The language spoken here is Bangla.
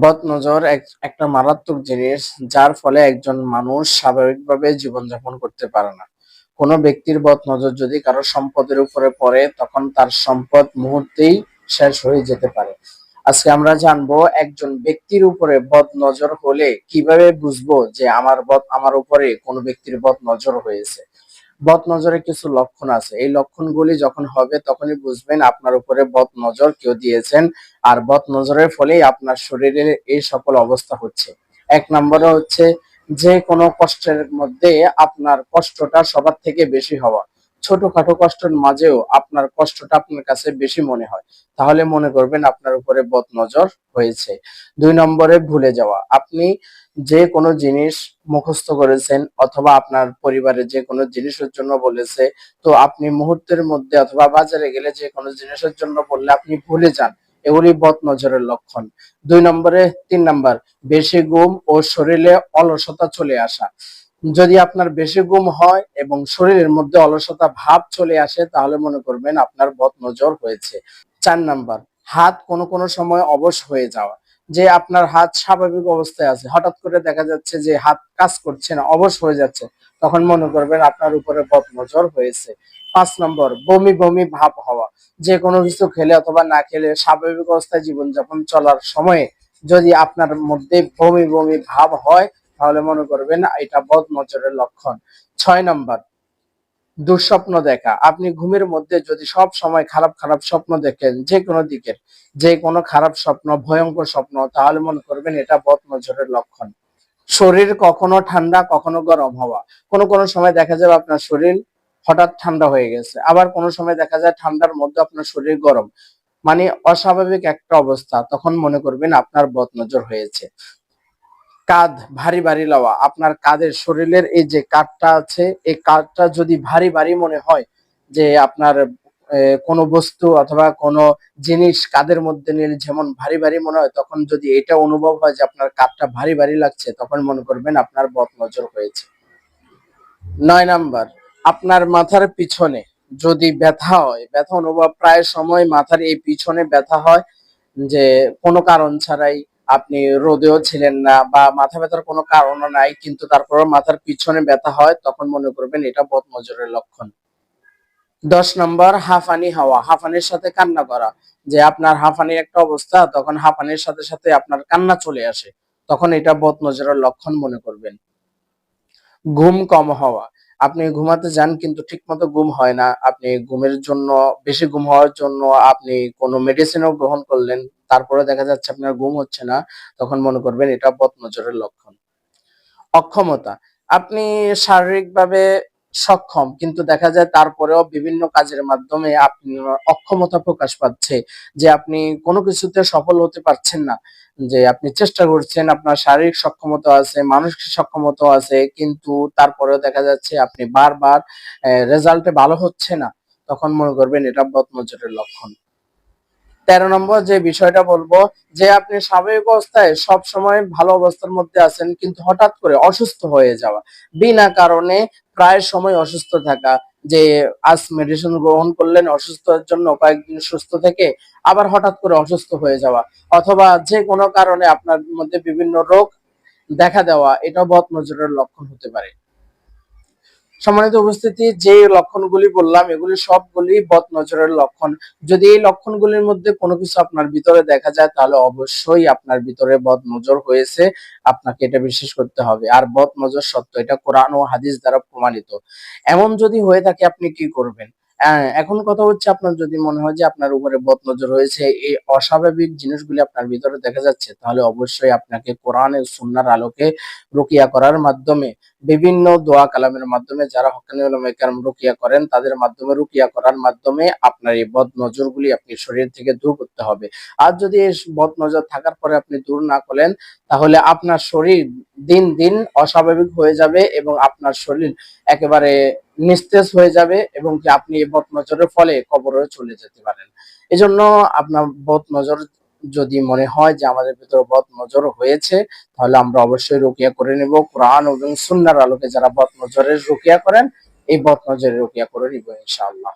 বদ নজর এক- একটা মারাত্মক জিনিস যার ফলে একজন মানুষ স্বাভাবিকভাবে জীবনযাপন করতে পারে না। কোনো ব্যক্তির বদ নজর যদি কারও সম্পদের উপরে পড়ে, তখন তার সম্পদ মুহূর্তেই শেষ হয়ে যেতে পারে। আজকে আমরা জানব একজন ব্যক্তির উপরে বদ নজর হলে কীভাবে বুঝব যে আমার বদ, আমার উপরে কোনো ব্যক্তির বদ নজর হয়েছে। বদ নজরের কিছু লক্ষণ আছে। এই লক্ষণগুলি যখন হবে, তখনই বুঝবেন আপনার উপরে বদ নজর কেউ দিয়েছেন আর বদ নজরের ফলেই আপনার শরীরে এই সকল অবস্থা হচ্ছে। এক নম্বরে হচ্ছে যে কোনো কষ্টের মধ্যে আপনার কষ্টটা সবার থেকে বেশি হওয়া। ছোটখাটো কষ্টের মাঝেও আপনার কষ্টটা আপনার কাছে বেশি মনে হয়। তাহলে মনে করবেন আপনার উপরে বদ নজর হয়েছে। দুই নম্বরে ভুলে যাওয়া। আপনি যে কোনো জিনিস মুখস্থ করেছেন অথবা আপনার পরিবারে যে কোনো জিনিসের জন্য বলেছে, তো আপনি মুহূর্তের মধ্যে অথবা বাজারে গেলে যে কোনো জিনিসের জন্য বললে আপনি ভুলে যান। এগুলি বদ নজরের লক্ষণ। দুই নম্বরে, তিন নম্বর, বেশি ঘুম ও শরীরে অলসতা চলে আসা। যদি আপনার বেশি ঘুম হয় এবং শরীরের মধ্যে অলসতা ভাব চলে আসে, তাহলে মনে করবেন আপনার বদ নজর হয়েছে। চার নাম্বার, হাত কোনো কোনো সময় অবশ হয়ে যাওয়া। যে আপনার হাত স্বাভাবিক অবস্থায় আছে। হঠাৎ করে দেখা যাচ্ছে যে হাত কাজ করছে না, অবশ হয়ে যাচ্ছে, তখন মনে করবেন আপনার উপরে বদ নজর হয়েছে। পাঁচ নম্বর, বমি বমি ভাব হওয়া। যে কোনো কিছু খেলে অথবা না খেলে স্বাভাবিক অবস্থায় জীবনযাপন চলার সময়ে যদি আপনার মধ্যে বমি বমি ভাব হয়, তাহলে মনে করবেন এটা বদ নজরের লক্ষণ। ছয় নম্বর দুঃস্বপ্ন দেখা। আপনি ঘুমের মধ্যে যদি সব সময় খারাপ খারাপ স্বপ্ন দেখেন, যে কোনো দিকের, যে কোনো খারাপ স্বপ্ন, ভয়ঙ্কর স্বপ্ন, তাহলে মনে করবেন এটা বদ নজরের লক্ষণ। শরীর কখনো ঠান্ডা, কখনো গরম হওয়া। কোনো কোনো সময় দেখা যাবে আপনার শরীর হঠাৎ ঠান্ডা হয়ে গেছে। আবার কোনো সময় দেখা যায় ঠান্ডার মধ্যে আপনার শরীর গরম। মানে অস্বাভাবিক একটা অবস্থা। তখন মনে করবেন আপনার বদ নজর হয়েছে। কাঁধ ভারী ভারী লওয়া। আপনার কাঁধের শরীরের এই যে কাঁধটা আছে, এই কাঁধটা যদি ভারী ভারী মনে হয় যে আপনার কোনো বস্তু অথবা কোনো জিনিস কাঁধের মধ্যে নিলে যেমন ভারী ভারী মনে হয়, তখন যদি এটা অনুভব হয় যে আপনার কাঁধটা ভারী ভারী লাগছে, তখন মনে করবেন আপনার বদ নজর হয়েছে। নয় নাম্বার, আপনার মাথার পিছনে যদি ব্যথা হয়, ব্যথা অনুভব প্রায় সময় মাথার এই পিছনে ব্যথা হয় যে কোনো কারণ ছাড়াই আপনি রোদেও ছিলেন না বা মাথা ব্যথার কোনো কারণও নাই, কিন্তু তারপরে মাথার পিছনে ব্যথা হয়, তখন মনে করবেন এটা বদ নজরের লক্ষণ। দশ নম্বর, হাঁফানি হাওয়া। হাঁফানির সাথে কান্না করা। যে আপনার হাঁফানির একটা অবস্থা, তখন হাঁফানির সাথে সাথে আপনার কান্না চলে আসে। তখন এটা বদ নজরের লক্ষণ মনে করবেন। ঘুম কম হওয়া। আপনি ঘুমাতে যান কিন্তু ঠিকমতো ঘুম হয় না। আপনি ঘুমের জন্য, বেশি ঘুম হওয়ার জন্য আপনি কোনো মেডিসিনও গ্রহণ করলেন, তারপরে দেখা যাচ্ছে আপনার ঘুম হচ্ছে না, তখন মনে করবেন এটা বদনজরের লক্ষণ। অক্ষমতা। আপনি শারীরিকভাবে সক্ষম, কিন্তু দেখা যায় তারপরেও বিভিন্ন কাজের মাধ্যমে আপনি অক্ষমতা প্রকাশ পাচ্ছে, যে আপনি কোনো কিছুতে সফল হতে পারছেন না। যে আপনি চেষ্টা করছেন, আপনার শারীরিক সক্ষমতা আছে, মানসিক সক্ষমতা আছে, কিন্তু তারপরেও দেখা যাচ্ছে আপনি বারবার রেজাল্টে ভালো হচ্ছে না। তখন মনে করবেন এটা বদনজরের লক্ষণ। তেরো নম্বর যে বিষয়টা বলব, যে আপনি স্বাভাবিক অবস্থায় সব সময় ভালো অবস্থার মধ্যে আছেন, কিন্তু হঠাৎ করে অসুস্থ হয়ে যাওয়া। বিনা কারণে প্রায় সময় অসুস্থ থাকা, যে আজ মেডিসিন গ্রহণ করলেন অসুস্থতার জন্য কয়েকদিন সুস্থ থেকে আবার হঠাৎ করে অসুস্থ হয়ে যাওয়া, অথবা যে কোনো কারণে আপনার মধ্যে বিভিন্ন রোগ দেখা দেওয়া এটা বদ নজরের লক্ষণ হতে পারে। সম্মানিত উপস্থিতি, যে লক্ষণগুলি বললাম, এগুলি সবগুলি বদ নজরের লক্ষণ। যদি এই লক্ষণগুলির মধ্যে কোনো কিছু আপনার ভিতরে দেখা যায়, তাহলে অবশ্যই আপনার ভিতরে বদ নজর হয়েছে। আপনাকে এটা বিশ্বাস করতে হবে। আর বদ নজর সত্য, এটা কোরআন ও হাদিস দ্বারা প্রমাণিত। এমন যদি হয়ে থাকে, আপনি কি করবেন? এখন কথা হচ্ছে আপনার যদি মনে হয় যে আপনার উপরে বদ নজর হয়েছে, এই অস্বাভাবিক জিনিসগুলি আপনার ভিতরে দেখা যাচ্ছে, তাহলে অবশ্যই আপনাকে কোরআন ও সুন্নাহর আলোকে রুকিয়া করার মাধ্যমে বিভিন্ন দোয়া কালামের মাধ্যমে যারা হকানি রুকিয়া করেন, তাদের মাধ্যমে রুকিয়া করার মাধ্যমে আপনার এই বদ নজরগুলি আপনি শরীর থেকে দূর করতে হবে। আর যদি এই বদ নজর থাকার পরে আপনি দূর না করেন, তাহলে আপনার শরীর দিন দিন অস্বাভাবিক হয়ে যাবে এবং আপনার শরীর একেবারে নিস্তেজ হয়ে যাবে এবং কি আপনি এই বদ নজরের ফলে কবরে চলে যেতে পারেন। এজন্য আপনার বদ নজর যদি মনে হয় যে আমাদের ভিতরে বদ নজর হয়েছে, তাহলে আমরা অবশ্যই রুকিয়া করে নিব। কোরআন এবং সুন্নার আলোকে যারা বদ নজরের রুকিয়া করেন, এই বদ নজরের রুকিয়া করে নিব ইনশাআল্লাহ।